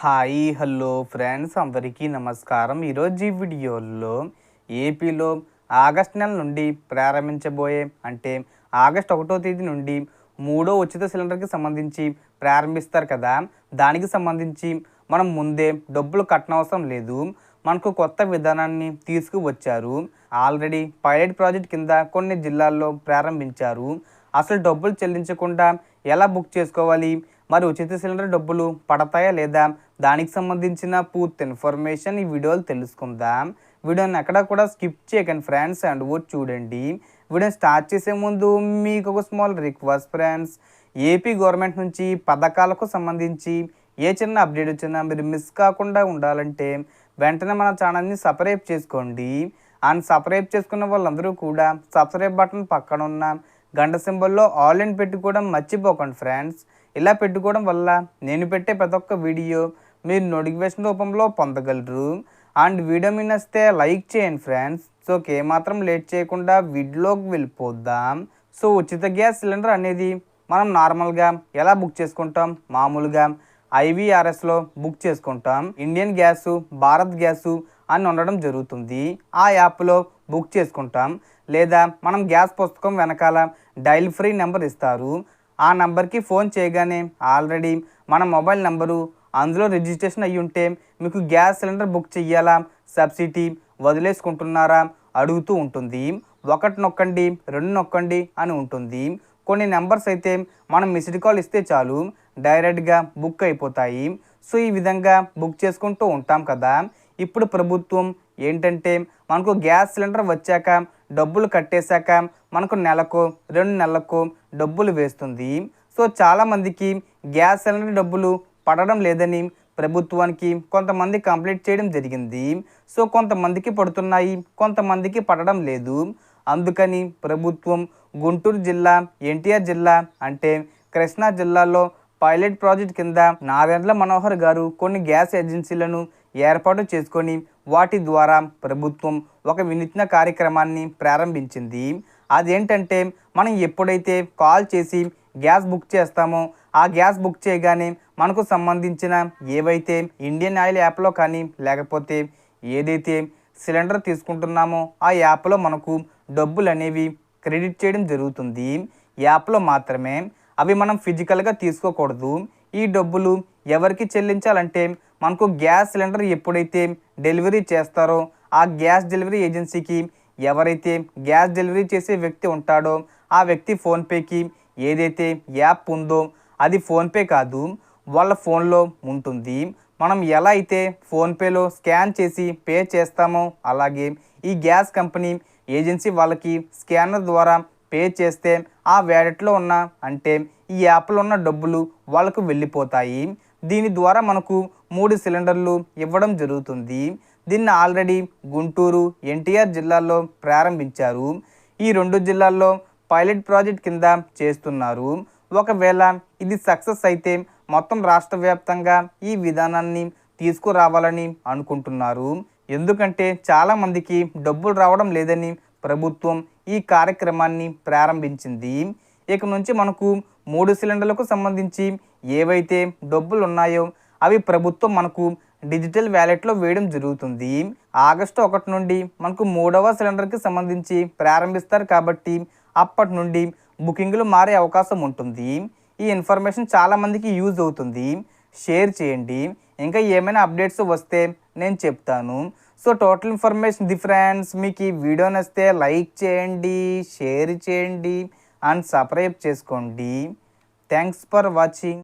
Hi hello friends. అందరికీ నమస్కారం. ఈరోజు ఈ వీడియోలో ఏపీలో ఆగస్ట్ నెల నుండి ప్రారంభించబోయే అంటే ఆగస్ట్ ఒకటో తేదీ నుండి మూడో ఉచిత సిలిండర్కి సంబంధించి ప్రారంభిస్తారు కదా. దానికి సంబంధించి మనం ముందే డబ్బులు కట్టనవసరం లేదు. మనకు కొత్త విధానాన్ని తీసుకువచ్చారు. ఆల్రెడీ పైలట్ ప్రాజెక్ట్ కింద కొన్ని జిల్లాల్లో ప్రారంభించారు. అసలు డబ్బులు చెల్లించకుండా ఎలా బుక్ చేసుకోవాలి? మరి ఉచిత సిలిండర్ డబ్బులు పడతాయా లేదా? దానికి సంబంధించిన పూర్తి ఇన్ఫర్మేషన్ ఈ వీడియోలు తెలుసుకుందాం. వీడియోని ఎక్కడ కూడా స్కిప్ చేయకండి ఫ్రెండ్స్ అండ్ కూడా చూడండి. వీడియో స్టార్ట్ చేసే ముందు మీకు ఒక small request friends. AP government నుంచి పథకాలకు సంబంధించి ఏ చిన్న అప్డేట్ వచ్చినా మీరు మిస్ కాకుండా ఉండాలంటే వెంటనే మన ఛానల్ని సబ్స్క్రైబ్ చేసుకోండి. అండ్ సబ్స్క్రైబ్ చేసుకున్న వాళ్ళందరూ కూడా సబ్స్క్రైబ్ బటన్ పక్కన ఉన్న గంట సింబల్లో ఆల్ ఇన్ పెట్టుకోవడం మర్చిపోకండి ఫ్రెండ్స్. ఇలా పెట్టుకోవడం వల్ల నేను పెట్టే ప్రతి ఒక్క వీడియో మీరు నోటిఫికేషన్ రూపంలో పొందగలరు. అండ్ వీడియో మీ నచ్చితే లైక్ చేయండి ఫ్రెండ్స్. సో ఏమాత్రం లేట్ చేయకుండా వీడియోలోకి వెళ్ళిపోద్దాం సో ఉచిత గ్యాస్ సిలిండర్ అనేది మనం నార్మల్గా ఎలా బుక్ చేసుకుంటాం? మామూలుగా ఐవీఆర్ఎస్లో బుక్ చేసుకుంటాం. ఇండియన్ గ్యాసు భారత్ గ్యాసు అని ఉండడం జరుగుతుంది. ఆ యాప్లో బుక్ చేసుకుంటాం. లేదా మనం గ్యాస్ పుస్తకం వెనకాల డైల్ ఫ్రీ నెంబర్ ఇస్తారు. ఆ నెంబర్కి ఫోన్ చేయగానే ఆల్రెడీ మన మొబైల్ నెంబరు అందులో రిజిస్ట్రేషన్ అయ్యి ఉంటే మీకు గ్యాస్ సిలిండర్ బుక్ చెయ్యాలా? సబ్సిడీ వదిలేసుకుంటున్నారా? అడుగుతూ ఉంటుంది. ఒకటి నొక్కండి రెండు నొక్కండి అని ఉంటుంది. కొన్ని నెంబర్స్ అయితే మనం మిస్డ్ కాల్ ఇస్తే చాలు డైరెక్ట్గా బుక్ అయిపోతాయి. సో ఈ విధంగా బుక్ చేసుకుంటూ ఉంటాం కదా. ఇప్పుడు ప్రభుత్వం ఏంటంటే మనకు గ్యాస్ సిలిండర్ వచ్చాక డబ్బులు కట్టేశాక మనకు నెలకు రెండు నెలలకు డబ్బులు వేస్తుంది. సో చాలామందికి గ్యాస్ సిలిండర్ డబ్బులు పడడం లేదని ప్రభుత్వానికి కొంతమంది కంప్లీట్ చేయడం జరిగింది. సో కొంతమందికి పడుతున్నాయి కొంతమందికి పడడం లేదు. అందుకని ప్రభుత్వం గుంటూరు జిల్లా ఎన్టీఆర్ జిల్లా అంటే కృష్ణా జిల్లాలో పైలట్ ప్రాజెక్ట్ కింద నాదెండ్ల మనోహర్ గారు కొన్ని గ్యాస్ ఏజెన్సీలను ఏర్పాటు చేసుకొని వాటి ద్వారా ప్రభుత్వం ఒక వినూత్న కార్యక్రమాన్ని ప్రారంభించింది. అదేంటంటే మనం ఎప్పుడైతే కాల్ చేసి గ్యాస్ బుక్ చేస్తామో ఆ గ్యాస్ బుక్ చేయగానే మనకు సంబంధించిన ఏవైతే ఇండియన్ ఆయిల్ యాప్లో కానీ లేకపోతే ఏదైతే సిలిండర్ తీసుకుంటున్నామో ఆ యాప్లో మనకు డబ్బులు అనేవి క్రెడిట్ చేయడం జరుగుతుంది. యాప్లో మాత్రమే అవి మనం ఫిజికల్గా తీసుకోకూడదు. ఈ డబ్బులు ఎవరికి చెల్లించాలంటే మనకు గ్యాస్ సిలిండర్ ఎప్పుడైతే డెలివరీ చేస్తారో ఆ గ్యాస్ డెలివరీ ఏజెన్సీకి ఎవరైతే గ్యాస్ డెలివరీ చేసే వ్యక్తి ఉంటాడో ఆ వ్యక్తి ఫోన్పేకి ఏదైతే యాప్ ఉందో అది ఫోన్పే కాదు. వాళ్ళ ఫోన్లో ఉంటుంది. మనం ఎలా అయితే ఫోన్పేలో స్కాన్ చేసి పే చేస్తామో అలాగే ఈ గ్యాస్ కంపెనీ ఏజెన్సీ వాళ్ళకి స్కానర్ ద్వారా పే చేస్తే ఆ వ్యాలెట్లో ఉన్న అంటే ఈ యాప్లో ఉన్న డబ్బులు వాళ్ళకు వెళ్ళిపోతాయి. దీని ద్వారా మనకు మూడు సిలిండర్లు ఇవ్వడం జరుగుతుంది. దీన్ని ఆల్రెడీ గుంటూరు ఎన్టీఆర్ జిల్లాల్లో ప్రారంభించారు. ఈ రెండు జిల్లాల్లో పైలట్ ప్రాజెక్ట్ కింద చేస్తున్నారు. ఒకవేళ ఇది సక్సెస్ అయితే మొత్తం రాష్ట్ర వ్యాప్తంగా ఈ విధానాన్ని తీసుకురావాలని అనుకుంటున్నారు. ఎందుకంటే చాలామందికి డబ్బులు రావడం లేదని ప్రభుత్వం ఈ కార్యక్రమాన్ని ప్రారంభించింది. ఇక నుంచి మనకు మూడు సిలిండర్లకు సంబంధించి ఏవైతే డబ్బులు ఉన్నాయో అవి ప్రభుత్వం మనకు డిజిటల్ వ్యాలెట్లో వేయడం జరుగుతుంది. ఆగస్టు ఒకటి నుండి మనకు మూడవ సిలిండర్కి సంబంధించి ప్రారంభిస్తారు కాబట్టి అప్పటి నుండి బుకింగ్లు మారే అవకాశం ఉంటుంది. ఈ ఇన్ఫర్మేషన్ చాలామందికి యూజ్ అవుతుంది. షేర్ చేయండి. ఇంకా ఏమైనా అప్డేట్స్ వస్తే నేను చెప్తాను. సో టోటల్ ఇన్ఫర్మేషన్ డిఫరెన్స్ మీకు ఈ వీడియో నచ్చితే లైక్ చేయండి షేర్ చేయండి అండ్ సబ్స్క్రైబ్ చేసుకోండి. Thanks for watching.